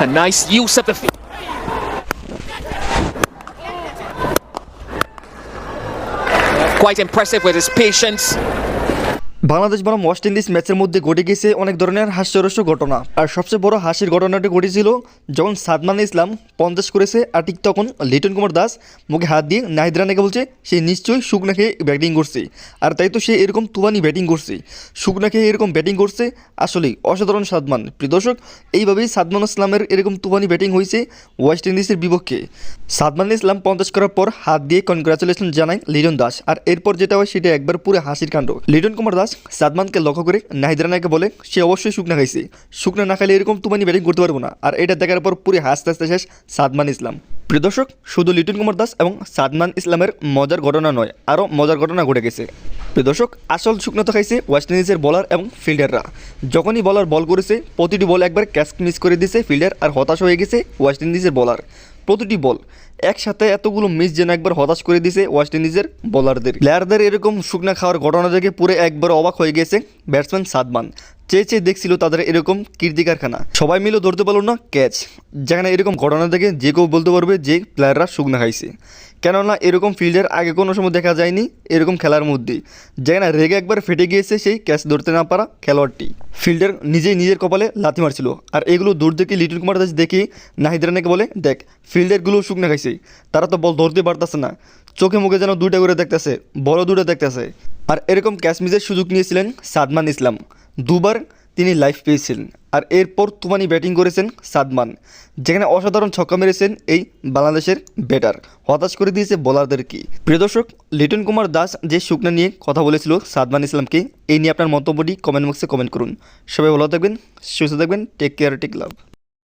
A nice use of the. f- Quite impressive with his patience. Bangladesh বনাম West Indies ম্যাচের মধ্যে ঘটে গেছে অনেক ধরনের হাস্যরস্য ঘটনা। আর সবচেয়ে বড় হাসির ঘটনাটি ঘটেছিল যখন সাদমান ইসলাম পঞ্চাশ করেছে আর ঠিক তখন লিটন কুমার দাস মুখে হাত দিয়ে নাহিদ রানাকে বলছে, সে নিশ্চয়ই শুকনা খেয়ে ব্যাটিং করছে। আর তাই তো সে এরকম তুবানি ব্যাটিং করছে। শুকনা খেয়ে এরকম ব্যাটিং করছে, আসলেই অসাধারণ সাদমান। প্রিয় দর্শক, এইভাবেই সাদমান ইসলামের এরকম তুবানি ব্যাটিং হয়েছে ওয়েস্ট ইন্ডিজের বিপক্ষে। সাদমান ইসলাম পঞ্চাশ করার পর হাত দিয়ে কনগ্রাচুলেশন জানায় লিটন দাস। আর এরপর যেটা হয় সেটা একবার পুরো হাসির কাণ্ড। লিটন কুমার দাস সাদমানকে লক্ষ্য করে নাহিদ রানাকে বলে, সে অবশ্যই শুকনা খাইছে। শুকনা না খাইলে এরকম তুমানি ব্যাটিং করতে পারব না। আর এটা দেখার পর পুরো হাসতে হাসতে শেষ সাদমান ইসলাম। প্রিয় দর্শক, শুধু লিটন কুমার দাস এবং সাদমান ইসলামের মজার ঘটনা নয়, আরও মজার ঘটনা ঘটে গেছে। প্রিয় দর্শক, আসল শুকনো তো খাইছে ওয়েস্ট ইন্ডিজের বলার এবং ফিল্ডাররা। যখনই বলার বল করেছে, প্রতিটি বল একবার ক্যাচ মিস করে দিয়েছে ফিল্ডার আর হতাশ হয়ে গেছে ওয়েস্ট ইন্ডিজের বলার প্রতিটি বল একসাথে এতগুলো মিস যেন একবার হতাশ করে দিছে ওয়েস্ট ইন্ডিজের বোলারদের। প্লেয়ারদের এরকম শুকনা খাওয়ার ঘটনা দেখে পুরে একবার অবাক হয়ে গেছে ব্যাটসম্যান সাদমান। চেয়ে চেয়ে দেখছিল তাদের এরকম কীর্তি কারখানা। সবাই মিলে ধরতে পারল না ক্যাচ। যেখানে এরকম ঘটনা দেখে যে কেউ বলতে পারবে যে প্লেয়াররা শুকনা খাইছে। কেননা এরকম ফিল্ডের আগে কোনো সময় দেখা যায়নি এরকম খেলার মধ্যে। যেখানে রেগে একবার ফেটে গিয়েছে সেই ক্যাচ ধরতে না পারা খেলোয়াড়টি। ফিল্ডার নিজেই নিজের কপালে লাথি মারছিল। আর এগুলো দূর থেকে লিটন কুমার দাস দেখি নাহিদ রানাকে বলে, দেখ, ফিল্ডারগুলো শুকনা খাইছে। তারা তো বল ধরতে পারতেছে না। চোখে মুখে যেন দুইটা করে দেখতেছে বড় দুটো দেখতেছে। আর এরকম ক্যাচ মিসের সুযোগ নিয়েছিলেন সাদমান ইসলাম। দুবার তিনি লাইফ পেয়েছিলেন। আর এরপর তুমানি ব্যাটিং করেছেন সাদমান, যেখানে অসাধারণ ছক্কা মেরেছেন এই বাংলাদেশের ব্যাটার। হতাশ করে দিয়েছে বোলারদেরকে প্রিয় দর্শক, লিটন কুমার দাস যে শুকনা নিয়ে কথা বলেছিল সাদমান ইসলামকে, এই নিয়ে আপনার মন্তব্যটি কমেন্ট বক্সে কমেন্ট করুন। সবাই ভালো থাকবেন, সুস্থ থাকবেন টেক কেয়ার টেক লাভ